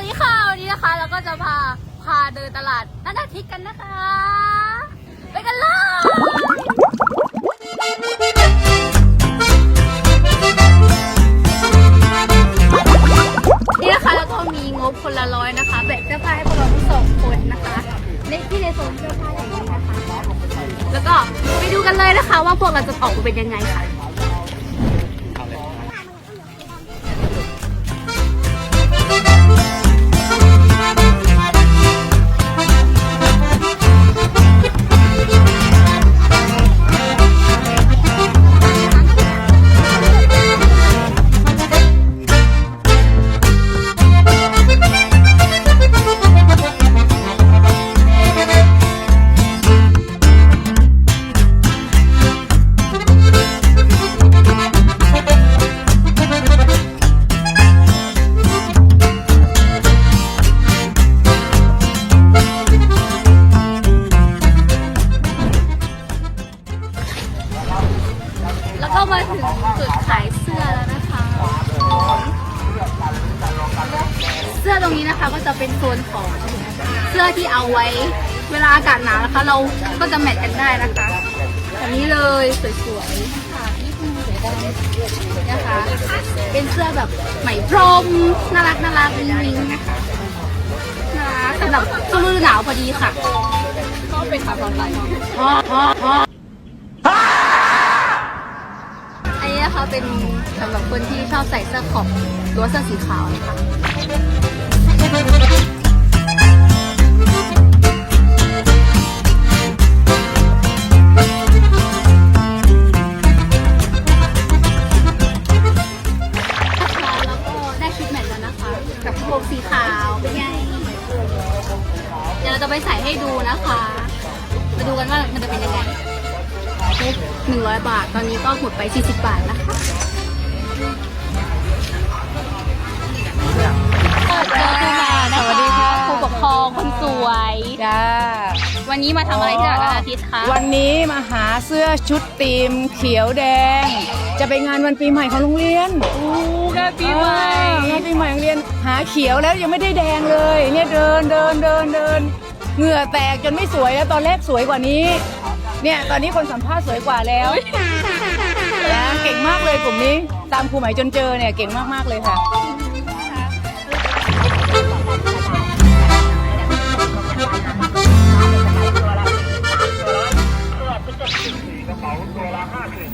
วัสดีค่ะวันนี้นะคะเราก็จะพาพาเดินตลาดนัดอาทิตย์กันนะคะ ไปกันเลยนี่นะคะแล้วก็มีงบคนละร้อยนะคะแบ่งเสื้อผ้าให้พวกเราทั้งสองคนนะคะในที่ในโซนเสื้อผ้าอย่างนี้นะคะ แล้วก็ไปดูกันเลยนะคะ ว่าพวกเราจะออกมาเป็นยังไงค่ะ ถึงจุดขายเสื้อแล้วนะคะ เสื้อตรงนี้นะคะก็จะเป็นโซนของเสื้อที่เอาไว้เวลาอากาศหนาวนะคะ เราก็จะแมทกันได้นะคะแบบนี้เลยสวยๆค่ะนี่คือสวยดำนะคะ เป็นเสื้อแบบไหมพรมน่ารักน่ารักวิงวิงนะคะน่ารักสำหรับช่วงฤดูหนาวพอดีค่ะก็เป็นขาพร้อมไป เป็นสำหรับคนที่ชอบใส่เสื้อขอบหรือว่าเสื้อสีขาวนะคะแล้วก็ได้ชุดแมทแล้วนะคะกับโปรงสีขาวเป็นไงเดี๋ยวเราจะไปใส่ให้ดูนะคะ มาดูกันว่ามันจะเป็นยังไง หนึ่งร้อยบาท ตอนนี้ก็หมดไป 40 บาทนะคะเจอครูมานะคะสวัสดีค่ะครูปกครองคนสวย จ้า วันนี้มาทำอะไรที่ตลาดอาทิตย์คะวันนี้มาหาเสื้อชุดทีมเขียวแดง จะไปงานวันปีใหม่ของโรงเรียนอู้งานปีใหม่อ่างานปีใหม่โรงเรียนหาเขียวแล้วยังไม่ได้แดงเลย เนี่ยเดินเดินเดินเดินเหงื่อแตกจนไม่สวยแล้วตอนแรกสวยกว่านี้ เนี่ยตอนนี้คนสัมภาษณ์สวยกว่าแล้วนะเก่งมากเลยกลุ่มนี้ ตามครูใหม่จนเจอเนี่ยเก่งมากๆเลยค่ะกระเป๋าตัวละห้าสิบ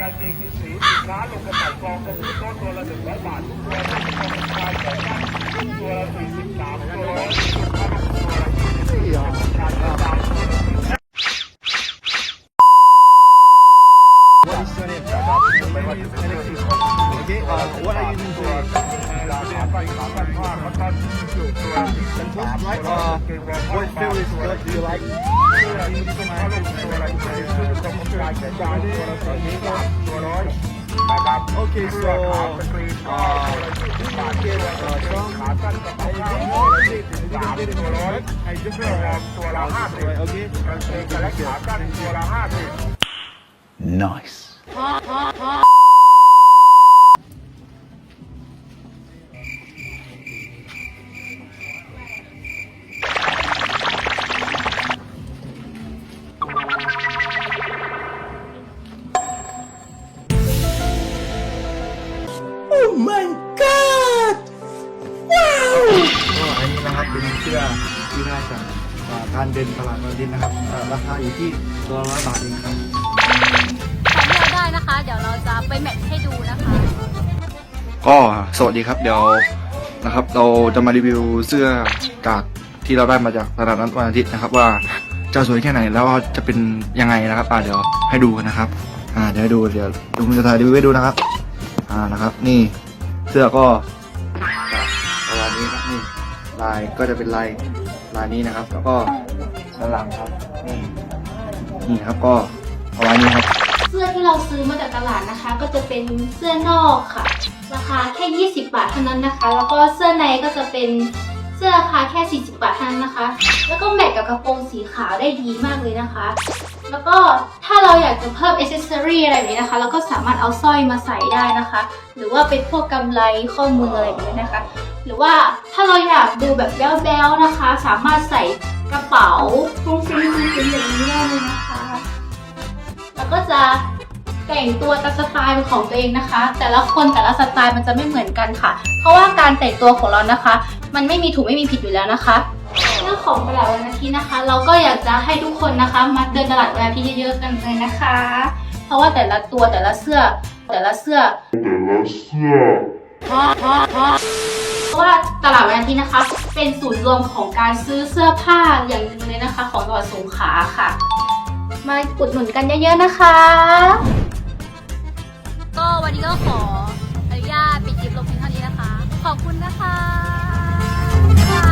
กางเกงยีนสีสินค้าลงกระเป๋ากองกระสุนต้นตัวละหนึ่งร้อย Okay, uh, what are you using today? Santos, right? Uh, what favorite skirt do you like? นะครับ Okay, so uh, this market uh, from ขาสั้นกระเป๋าข้าว I ตัวละ think ยี่สิบ you สาม can get it ตัว in ร้อย right? I just เสื้อ วอร์มาสิบ right, okay? กางเกงและขาสั้นตัวละห้าสิบ Nice. ก็อันนี้นะครับเป็นเสื้อที่ได้จากอ่าการเดินตลาดวันอาทิตย์นะครับอ่าราคาอยู่ที่ตัวละร้อยบาทเองครับ เราได้นะคะเดี๋ยวเราจะไปแมทให้ดูนะคะ ก็สวัสดีครับเดี๋ยวนะครับ เราจะมารีวิวเสื้อจากที่เราได้มาจากตลาดนัดวันอาทิตย์นะครับ ว่าจะสวยแค่ไหนแล้วจะเป็นยังไงนะครับอ่าเดี๋ยวให้ดูกันนะครับ อ่าเดี๋ยวให้ดูเดี๋ยวลุงจะถ่ายรีวิวให้ดูนะครับ อ่านะครับ นี่เสื้อก็ประมาณนี้ครับนี่ลายก็จะเป็นลายลายนี้นะครับ แล้วก็ด้านหลังครับนี่นี่ครับก็ประมาณนี้ครับ ที่เราซื้อมาจากตลาดนะคะ ก็จะเป็นเสื้อนอกค่ะ ราคาแค่ 20 บาทเท่านั้นนะคะ แล้วก็เสื้อในก็จะเป็นเสื้อราคาแค่ 40 บาทเท่านั้นนะคะ แล้วก็แมทกับกระโปรงสีขาวได้ดีมากเลยนะคะ แล้วก็ถ้าเราอยากจะเพิ่มอ c เซอรี่อะไรแบบนี้นะคะ เราก็สามารถเอาสร้อยมาใส่ได้นะคะ หรือว่าเป็นพวกกำไรข้อมืออะไรแบบนี้นะคะ หรือว่าถ้าเราอยากดูแบบแบ๊วๆนะคะ สามารถใส่กระเป๋าฟุ้งฟิ้งฟุ้งฟิ้งอย่างนี้ได้เลยนะคะ แล้วก็จะ แต่งตัวตามสไตล์ของตัวเองนะคะ แต่ละคนแต่ละสไตล์มันจะไม่เหมือนกันค่ะ เพราะว่าการแต่งตัวของเรานะคะ มันไม่มีถูกไม่มีผิดอยู่แล้วนะคะเรื่องของตลาดวันอาทิตย์นะคะ เราก็อยากจะให้ทุกคนนะคะมาเดินตลาดวันอาทิตย์เยอะๆกันเลยนะคะ เพราะว่าแต่ละตัวแต่ละเสื้อ แต่ละเสื้อแต่ละเสื้อเพราะว่าตลาดวันอาทิตย์นะคะ เป็นศูนย์รวมของการซื้อเสื้อผ้าอย่างหนึ่งเลยนะคะ ของจังหวัดสงขลาค่ะ มาอุดหนุนกันเยอะๆนะคะ ก็ขออนุญาตปิดคลิปลงเพียงเท่านี้นะคะ ขอบคุณนะคะ